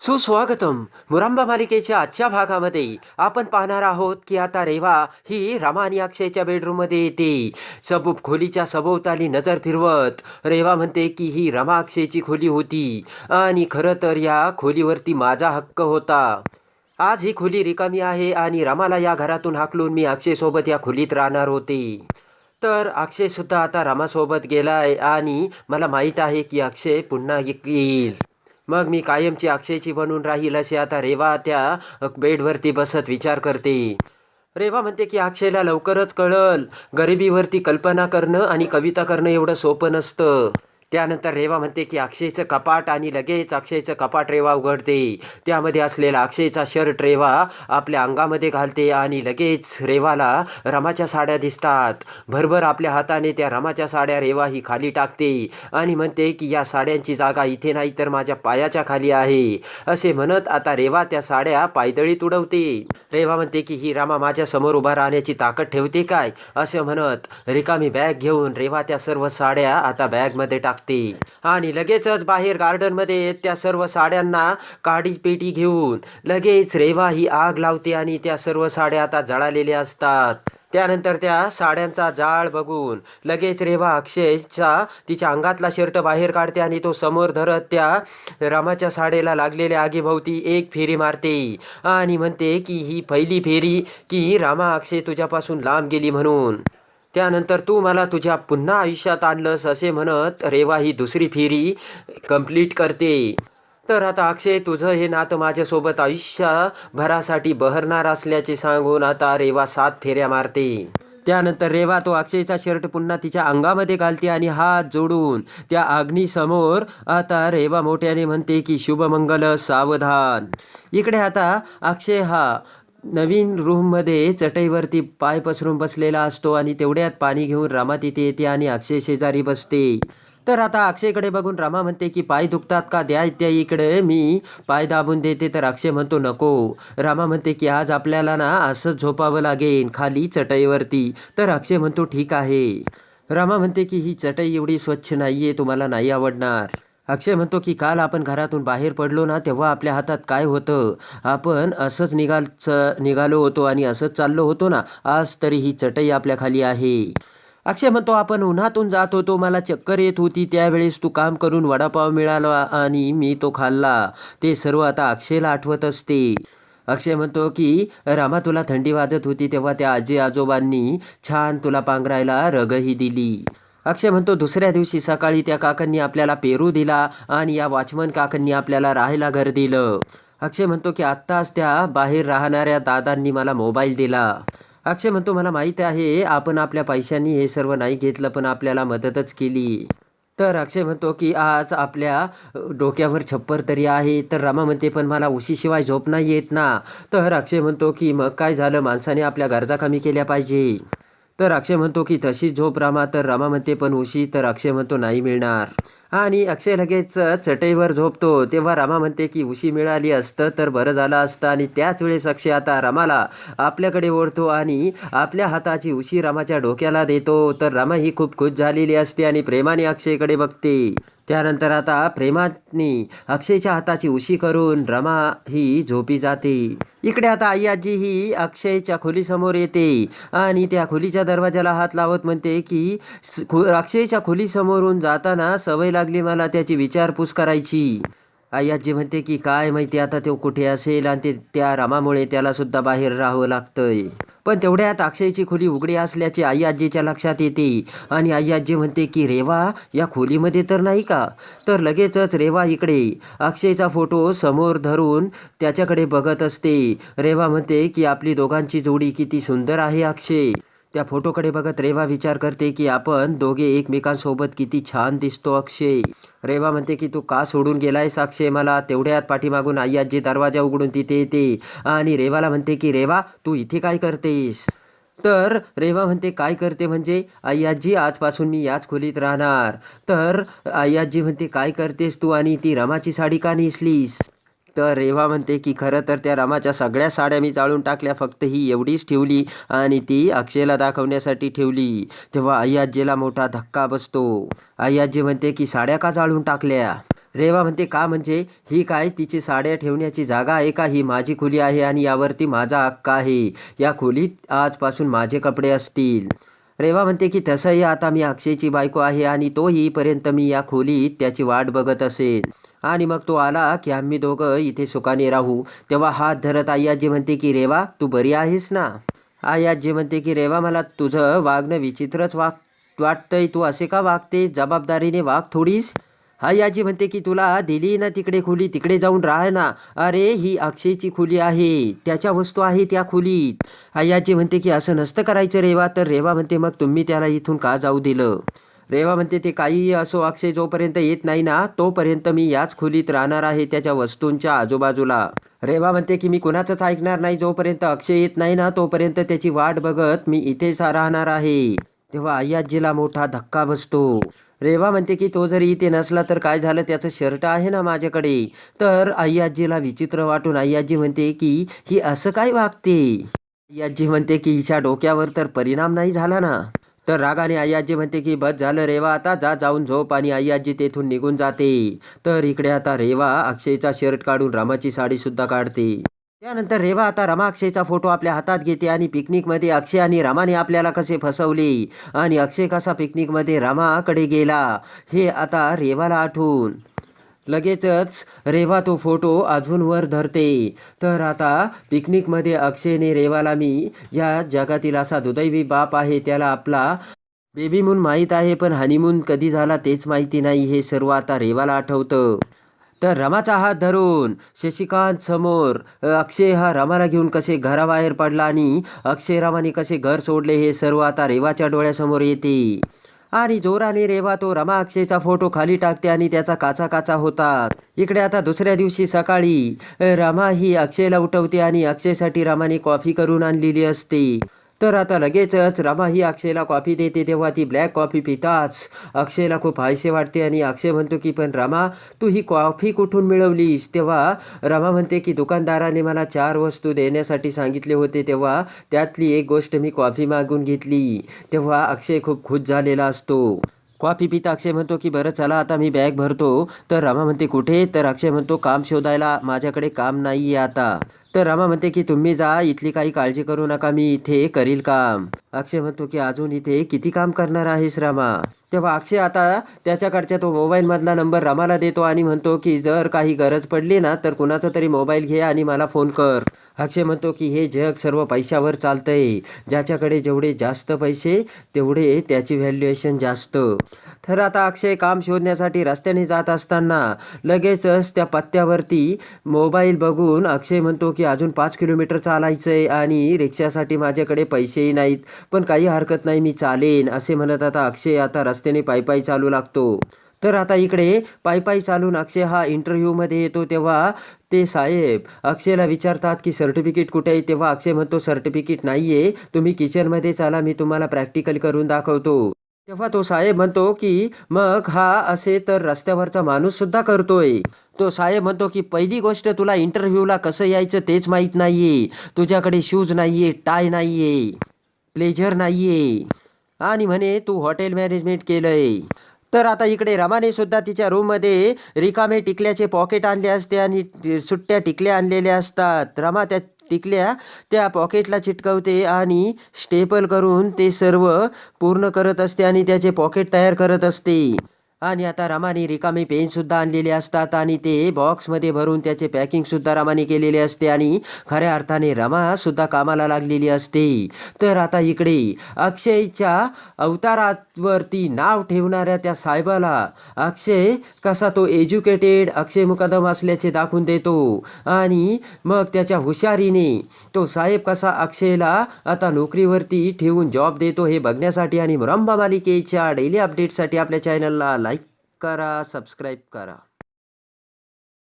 सुस्वागतम. मुरांबा मालिकेच्या आजच्या भागामध्ये आपण पाहणार आहोत की आता रेवा ही रमा आणि अक्षयच्या बेडरूममध्ये येते. सब खोलीच्या सभोवताली नजर फिरवत रेवा म्हणते की ही रमा अक्षयची खोली होती आणि खरं तर या खोलीवरती माझा हक्क होता. आज ही खोली रिकामी आहे आणि रमाला या घरातून हाकलून मी अक्षयसोबत या खोलीत राहणार होते. तर अक्षयसुद्धा आता रमासोबत गेलाय आणि मला माहीत आहे की अक्षय पुन्हा येईल. मग मी कायमची अक्षयची बनून राहील असे आता रेवा त्या बेडवरती बसत विचार करते. रेवा म्हणते की अक्षयला लवकरच कळल. गरिबीवरती कल्पना करणं आणि कविता करणं एवढं सोपं नसतं. त्यानंतर रेवा म्हणते की अक्षयचं कपाट आणि लगेच अक्षयचं कपाट रेवा उघडते. त्यामध्ये असलेला अक्षयचा शर्ट रेवा आपल्या अंगामध्ये घालते आणि लगेच रेवाला रमाच्या साड्या दिसतात. भरभर आपल्या हाताने त्या रमाच्या साड्या रेवा ही खाली टाकते आणि म्हणते की या साड्यांची जागा इथे नाही तर माझ्या पायाच्या खाली आहे. असे म्हणत आता रेवा त्या साड्या पायदळीत उडवते. रेवा म्हणते की ही रामा माझ्यासमोर उभा राहण्याची ताकद ठेवते काय? असं म्हणत रिकामी बॅग घेऊन रेवा त्या सर्व साड्या आता बॅगमध्ये लागते. आणि लगेचच बाहेर गार्डनमध्ये त्या सर्व साड्यांना काडी पेटी घेऊन लगेच रेवा ही आग लावते आणि त्या सर्व साड्या आता जळालेल्या असतात. त्यानंतर त्या साड्यांचा जाळ बघून लगेच रेवा अक्षयचा तिच्या अंगातला शर्ट बाहेर काढते आणि तो समोर धरत त्या रामाच्या साडेला लागलेल्या आगीभोवती एक फेरी मारते. आणि म्हणते की ही पहिली फेरी की रामा अक्षय तुझ्यापासून लांब गेली म्हणून. त्यानंतर तू मला तुझ्या पुन्हा आयुष्यात आणलंस असे म्हणत रेवा ही दुसरी फेरी कंप्लीट करते. तर आता अक्षय तुझं हे नातं माझ्यासोबत आयुष्यभरासाठी बहरणार असल्याचे सांगून आता रेवा सात फेऱ्या मारते. त्यानंतर रेवा तो अक्षयचा शर्ट पुन्हा तिच्या अंगामध्ये घालते आणि हात जोडून त्या अग्नीसमोर आता रेवा मोठ्याने म्हणते की शुभमंगल सावधान. इकडे आता अक्षय हा नवीन रूममध्ये चटईवरती पाय पसरून बसलेला असतो आणि तेवढ्यात पाणी घेऊन रामा तिथे येते आणि अक्षय शेजारी बसते. तर आता अक्षयकडे बघून रामा म्हणते की पाय दुखतात का? द्या त्या इकडे. मी पाय दाबून देते. तर अक्षय म्हणतो नको. रामा म्हणते की आज आपल्याला ना असंच झोपावं लागेल खाली चटईवरती. तर अक्षय म्हणतो ठीक आहे. रामा म्हणते की ही चटई एवढी स्वच्छ नाही आहे तुम्हाला नाही आवडणार. अक्षय म्हणतो की काल आपण घरातून बाहेर पडलो ना तेव्हा आपल्या हातात काय होतं? आपण असंच निघाल निघालो होतो आणि असंच चाललो होतो ना आज तरी ही चटई आपल्या खाली आहे. अक्षय म्हणतो आपण उन्हातून जात होतो मला चक्कर येत होती त्यावेळेस तू काम करून वडापाव मिळाला आणि मी तो खाल्ला. ते सर्व आता अक्षयला आठवत असते. अक्षय म्हणतो की रामा तुला थंडी वाजत होती तेव्हा त्या आजी आजोबांनी छान तुला पांघरायला रगही दिली. अक्षय म्हणतो दुसऱ्या दिवशी सकाळी त्या काकांनी आपल्याला पेरू दिला आणि या वॉचमन काकांनी आपल्याला राहायला घर दिलं. अक्षय म्हणतो की आत्ताच त्या बाहेर राहणाऱ्या दादांनी मला मोबाईल दिला. अक्षय म्हणतो मला माहीत आहे आपण आपल्या पैशांनी हे सर्व नाही घेतलं पण आपल्याला मदतच केली. तर अक्षय म्हणतो की आज आपल्या डोक्यावर छप्पर तरी आहे. तर रमा म्हणते पण मला उशीशिवाय झोप नाही येत ना. तर अक्षय म्हणतो की मग काय झालं? माणसाने आपल्या गरजा कमी केल्या पाहिजे. तर अक्षय म्हणतो की तशी झोप रामा. तर रामा म्हणते पण उशी. तर अक्षय म्हणतो नाही मिळणार. आणि अक्षय लगेच चटईवर झोपतो. तेव्हा रामा म्हणते की उशी मिळाली असतं तर बरं झालं असतं आणि त्याच वेळेस अक्षय आता रामाला आपल्याकडे ओढतो आणि आपल्या हाताची उशी रामाच्या डोक्याला देतो. तर रामा ही खूप खुश झालेली असते आणि प्रेमाने अक्षयकडे बघते. त्यानंतर आता प्रेमाने अक्षयच्या हाताची उशी करून रमा ही झोपी जाते. इकडे आता आई आजी ही अक्षयच्या खोलीसमोर येते आणि त्या खोलीच्या दरवाजाला हात लावत म्हणते की खो अक्षयच्या खोलीसमोरून जाताना सवय लागली मला त्याची विचारपूस करायची. आई म्हणते की काय माहिती आता तो कुठे असेल आणि ते त्या रामामुळे त्याला सुद्धा बाहेर राहावं लागतंय. पण तेवढ्यात अक्षयची खोली उघडी असल्याचे आई आजीच्या लक्षात येते आणि आई आजी म्हणते की रेवा या खोलीमध्ये तर नाही का? तर लगेचच रेवा इकडे. अक्षयचा फोटो समोर धरून त्याच्याकडे बघत असते. रेवा म्हणते की आपली दोघांची जोडी किती सुंदर आहे अक्षय. त्या फोटोकडे बघत रेवा विचार करते की आपण दोघे एकमेकांसोबत किती छान दिसतो अक्षय. रेवा म्हणते की तू का सोडून गेलायस अक्षय? मला तेवढ्यात पाठीमागून आई आजी दरवाजा उघडून तिथे येते. आणि रेवाला म्हणते की रेवा तू इथे काय करतेस? तर रेवा म्हणते काय करते म्हणजे आई आजी आजपासून मी याच खोलीत राहणार. तर आई आजी म्हणते काय करतेस तू आणि ती रमाची साडी का नेसलीस? तर रेवा म्हणते की खरं तर त्या रामाच्या सगळ्या साड्या मी जाळून टाकल्या फक्त ही एवढीच ठेवली आणि ती अक्षयला दाखवण्यासाठी ठेवली. तेव्हा आई आजीला मोठा धक्का बसतो. आई आजी म्हणते की साड्या का जाळून टाकल्या? रेवा म्हणते का म्हणजे? ही काय? तिची साड्या ठेवण्याची जागा आहे का? ही माझी खोली आहे आणि यावरती माझा हक्क आहे. या खोलीत आजपासून माझे कपडे असतील. रेवा म्हणते की तसंही आता मी अक्षयची बायको आहे आणि तो येईपर्यंत मी या खोलीत त्याची वाट बघत असेल आणि मग तो आला की आम्ही दोघं इथे सुखाने राहू. तेव्हा हात धरत आई आजी म्हणते की रेवा तू बरी आहेस ना? आई आजी म्हणते की रेवा मला तुझं वागणं विचित्रच वाग वाटतंय. तू असे का वागते जबाबदारीने वाग थोडीस. आई आजी म्हणते की तुला दिली ना तिकडे खोली तिकडे जाऊन राह ना. अरे ही अक्षयची खोली आहे. त्याच्या वस्तू आहे त्या खोलीत. आई आजी म्हणते की असं नसतं करायचं रेवा. तर रेवा म्हणते मग तुम्ही त्याला इथून का जाऊ दिलं? रेवा म्हणते ते काहीही असो अक्षय जोपर्यंत येत नाही ना तोपर्यंत मी याच खोलीत राहणार आहे त्याच्या वस्तूंच्या आजूबाजूला. रेवा म्हणते की मी कुणाचंच ऐकणार नाही जोपर्यंत अक्षय येत नाही ना तोपर्यंत त्याची वाट बघत मी इथेच राहणार आहे. तेव्हा अय्याजीला मोठा धक्का बसतो. रेवा म्हणते की तो जरी इथे नसला तर काय झालं? त्याचं शर्ट आहे ना माझ्याकडे. तर आई विचित्र वाटून आई म्हणते की ही असं काय वागते? अय्याजी म्हणते की हिच्या डोक्यावर तर परिणाम नाही झाला ना. तर रागाने आई आजी म्हणते की बस झालं रेवा आता जा जाऊन झोप आणि आई आजी तेथून निघून जाते. तर इकडे आता रेवा अक्षयचा शर्ट काढून रामाची साडी सुद्धा काढते. त्यानंतर रेवा आता रमा अक्षयचा फोटो आपल्या हातात घेते आणि पिकनिकमध्ये अक्षय आणि रामाने आपल्याला कसे फसवले आणि अक्षय कसा पिकनिकमध्ये रामाकडे गेला हे आता रेवाला आठवून. लगेचच रेवा तो फोटो अजूनवर धरते. तर आता पिकनिकमध्ये अक्षयने रेवाला मी या जगातील असा दुदैवी बाप आहे त्याला आपला बेबी मून माहीत आहे पण हनीमून कधी झाला तेच माहिती नाही हे सर्व आता रेवाला आठवतं. तर रमाचा हात धरून शशिकांत समोर अक्षय हा रमाला घेऊन कसे घराबाहेर पडला आणि अक्षय रामाने कसे घर सोडले हे सर्व आता रेवाच्या डोळ्यासमोर येते. आणि जोराने रेवा तो रमा अक्षयचा फोटो खाली टाकते आणि त्याचा काचा काचा होतात इकडे आता दुसऱ्या दिवशी सकाळी रमा ही अक्षयला उठवते आणि अक्षयसाठी रमाने कॉफी करून आणलेली असते. तर आता लगेचच रमा ही अक्षयला कॉफी देते तेव्हा ती ब्लॅक कॉफी पिताच. अक्षयला खूप हायसे वाटते आणि अक्षय म्हणतो की पण रमा तू ही कॉफी कुठून मिळवलीस? तेव्हा रमा म्हणते की दुकानदाराने मला चार वस्तू देण्यासाठी सांगितले होते तेव्हा त्यातली एक गोष्ट मी कॉफी मागून घेतली. तेव्हा अक्षय खूप खुश झालेला असतो. कॉफी पिता अक्षय म्हणतो की बरं चला आता मी बॅग भरतो. तर रमा म्हणते कुठे? तर अक्षय म्हणतो काम शोधायला माझ्याकडे काम नाही आहे आता. तर रमा म्हणते की तुम्ही जा इथली काही काळजी करू नका मी इथे करील काम. अक्षय म्हणतो की अजून इथे किती काम करणार आहेस रमा? तेव्हा अक्षय आता त्याच्याकडच्या तो मोबाईलमधला नंबर रमाला देतो आणि म्हणतो की जर काही गरज पडली ना तर कुणाचा तरी मोबाईल घे आणि मला फोन कर. अक्षय म्हणतो की हे जग सर्व पैशावर चालतंय. ज्याच्याकडे जेवढे जास्त पैसे तेवढे त्याची व्हॅल्युएशन जास्त. तर आता अक्षय काम शोधण्यासाठी रस्त्याने जात असताना लगेचच त्या पत्त्यावरती मोबाईल बघून अक्षय म्हणतो की अजून पाच किलोमीटर चालायचं आहे आणि रिक्षासाठी माझ्याकडे पैसेही नाहीत. पण काही हरकत नाही मी चालेन असे म्हणत आता अक्षय आता रस्त्याने पायी चालू लागतो. तर आता इकडे पायी पायी चालून अक्षय हा इंटरव्ह्यूमध्ये येतो तेव्हा ते साहेब अक्षयला विचारतात की सर्टिफिकेट कुठे आहे? तेव्हा अक्षय म्हणतो सर्टिफिकेट नाही आहे तुम्ही किचनमध्ये चाला मी तुम्हाला प्रॅक्टिकल करून दाखवतो. तेव्हा तो साहेब म्हणतो की मग हा असे तर रस्त्यावरचा माणूससुद्धा करतोय. तो साहेब म्हणतो की पहिली गोष्ट तुला इंटरव्ह्यूला कसं यायचं तेच माहीत नाहीये. तुझ्याकडे शूज नाहीये टाय नाहीये. प्लेजर नाहीये. आणि म्हणे तू हॉटेल मॅनेजमेंट केलंय. तर आता इकडे रमाने सुद्धा तिच्या रूममध्ये रिकामे टिकल्याचे पॉकेट आणले असते आणि सुट्ट्या टिकल्या आणलेल्या असतात. रमा त्या टिकल्या त्या पॉकेटला चिटकवते आणि स्टेपल करून ते सर्व पूर्ण करत असते आणि त्याचे पॉकेट तयार करत असते. आणि आता रमाने रिकामी पेनसुद्धा आणलेले असतात आणि ते बॉक्समध्ये भरून त्याचे पॅकिंगसुद्धा रमाने केलेले असते आणि खऱ्या अर्थाने रमासुद्धा कामाला लागलेली असते. तर आता इकडे अक्षयच्या अवतारावरती नाव ठेवणाऱ्या त्या साहेबाला अक्षय कसा तो एज्युकेटेड अक्षय मुकदम असल्याचे दाखवून देतो आणि मग त्याच्या हुशारीने तो साहेब कसा अक्षयला आता नोकरीवरती ठेवून जॉब देतो हे बघण्यासाठी आणि मुरंबा मालिकेच्या डेली अपडेटसाठी आपल्या चॅनलला लाईक करा सबस्क्राईब करा.